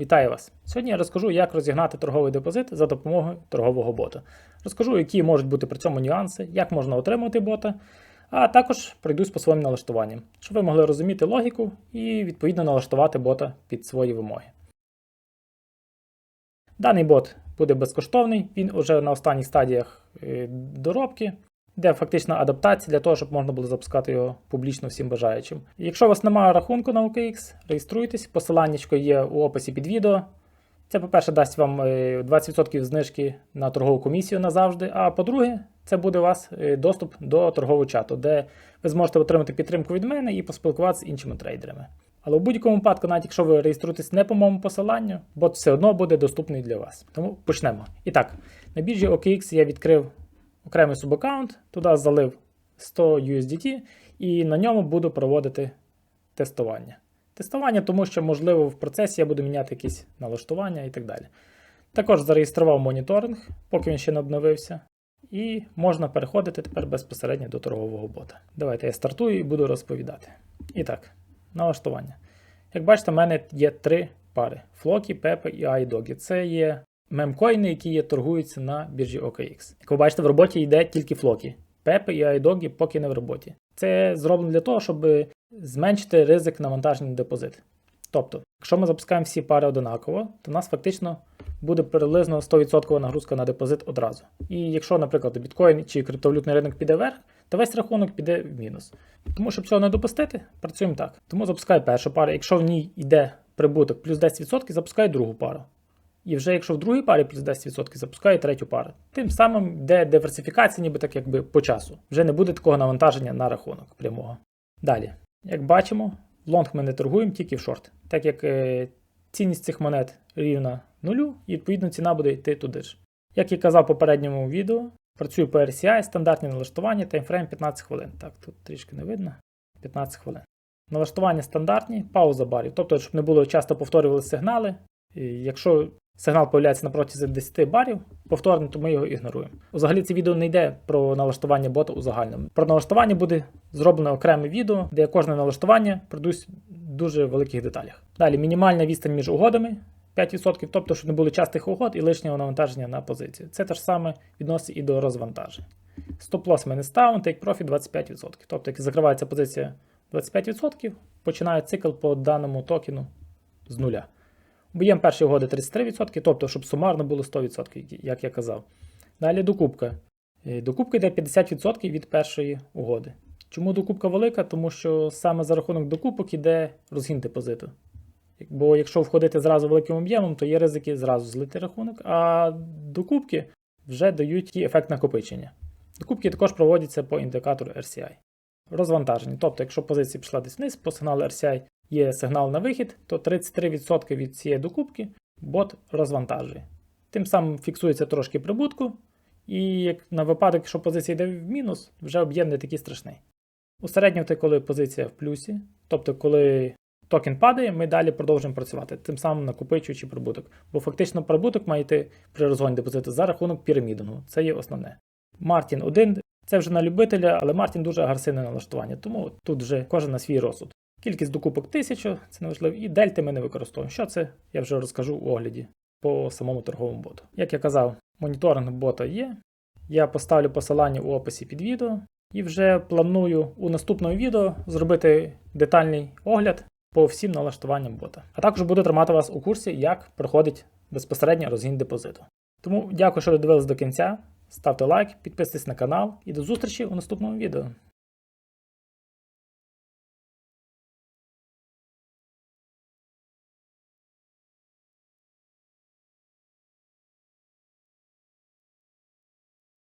Вітаю вас! Сьогодні я розкажу, як розігнати торговий депозит за допомогою торгового бота. Розкажу, які можуть бути при цьому нюанси, як можна отримати бота, а також пройдусь по своїм налаштуванням, щоб ви могли розуміти логіку і відповідно налаштувати бота під свої вимоги. Даний бот буде безкоштовний, він уже на останніх стадіях е, доробки, де фактична адаптація для того, щоб можна було запускати його публічно всім бажаючим. Якщо у вас немає рахунку на OKX, реєструйтесь, посилання є у описі під відео. Це, по-перше, дасть вам е, 20% знижки на торгову комісію назавжди. А по-друге, це буде у вас е, доступ до торгового чату, де ви зможете отримати підтримку від мене і поспілкуватися з іншими трейдерами. Але в будь-якому випадку, навіть якщо ви реєструєтесь не по моєму посиланню, бот все одно буде доступний для вас. Тому почнемо. І так, на біржі OKX я відкрив окремий субаккаунт, туди залив 100 USDT і на ньому буду проводити тестування. Тестування, тому що, можливо, в процесі я буду міняти якісь налаштування і так далі. Також зареєстрував моніторинг, поки він ще не обновився. І можна переходити тепер безпосередньо до торгового бота. Давайте я стартую і буду розповідати. І так, налаштування. Як бачите, в мене є три пари: Флокі, Пепе і iDogi. Це є мемкоїни, які є, торгуються на біржі OKX. Як ви бачите, в роботі йде тільки Флокі. Пепе і iDogi поки не в роботі. Це зроблено для того, щоб зменшити ризик навантаження на депозит. Тобто, якщо ми запускаємо всі пари одинаково, то у нас фактично буде приблизно 100% нагрузка на депозит одразу. І якщо, наприклад, біткоін чи криптовалютний ринок піде вверх, то весь рахунок піде в мінус. Тому, щоб цього не допустити, працюємо так. Тому запускай першу пару. Якщо в ній йде прибуток плюс 10%, запускай другу пару. І вже якщо в другій парі плюс 10%, запускає третю пару. Тим самим йде диверсифікація, ніби так якби по часу. Вже не буде такого навантаження на рахунок прямого. Далі, як бачимо, в лонг ми не торгуємо тільки в шорт, так як е, цінність цих монет рівна нулю, і відповідно ціна буде йти туди ж. Як я казав в попередньому відео, працюю по RCI, стандартні налаштування, таймфрейм 15 хвилин. Так, тут трішки не видно. 15 хвилин. Налаштування стандартні, пауза барів. Тобто, щоб не було часто повторювали сигнали. І якщо сигнал появляється на протязі 10 барів, повторно, то ми його ігноруємо. Взагалі це відео не йде про налаштування бота у загальному. Про налаштування буде зроблено окреме відео, де кожне налаштування пройдусь в дуже великих деталях. Далі мінімальна відстань між угодами 5%, тобто, щоб не було частих угод і лишнього навантаження на позицію. Це те ж саме відноситься і до розвантажень. Стоп-лосс ми не ставимо, take profit 25%. Тобто, як закривається позиція 25%, починає цикл по даному токену з нуля. Об'єм першої угоди 33%, тобто, щоб сумарно було 100%, як я казав. Далі докупка. Е, Докупка йде 50% від першої угоди. Чому докупка велика? Тому що саме за рахунок докупок йде розгін депозиту. Бо якщо входити зразу великим об'ємом, то є ризики зразу злити рахунок, а докупки вже дають ефект накопичення. Докупки також проводяться по індикатору RCI. Розвантаження. Тобто, якщо позиція пішла десь вниз, по сигналу RCI є сигнал на вихід, то 33% від цієї докупки бот розвантажує. Тим самим фіксується трошки прибутку, і як на випадок, якщо позиція йде в мінус, вже об'єм не такий страшний. Усередньо, коли позиція в плюсі, тобто коли токен падає, ми далі продовжуємо працювати, тим самим накопичуючи прибуток. Бо фактично прибуток має йти при розгоні депозиту за рахунок пірамідингу. Це є основне. Мартін 1 це вже на любителя, але Мартін дуже агресивне налаштування, тому тут вже кожен на свій розсуд. Кількість докупок 1000, це неважливо, і дельти ми не використовуємо. Що це, я вже розкажу у огляді по самому торговому боту. Як я казав, моніторинг бота є. Я поставлю посилання у описі під відео і вже планую у наступному відео зробити детальний огляд по всім налаштуванням бота. А також буду тримати вас у курсі, як проходить безпосередньо розгін депозиту. Тому дякую, що додивились до кінця. Ставте лайк, підписуйтесь на канал і до зустрічі у наступному відео.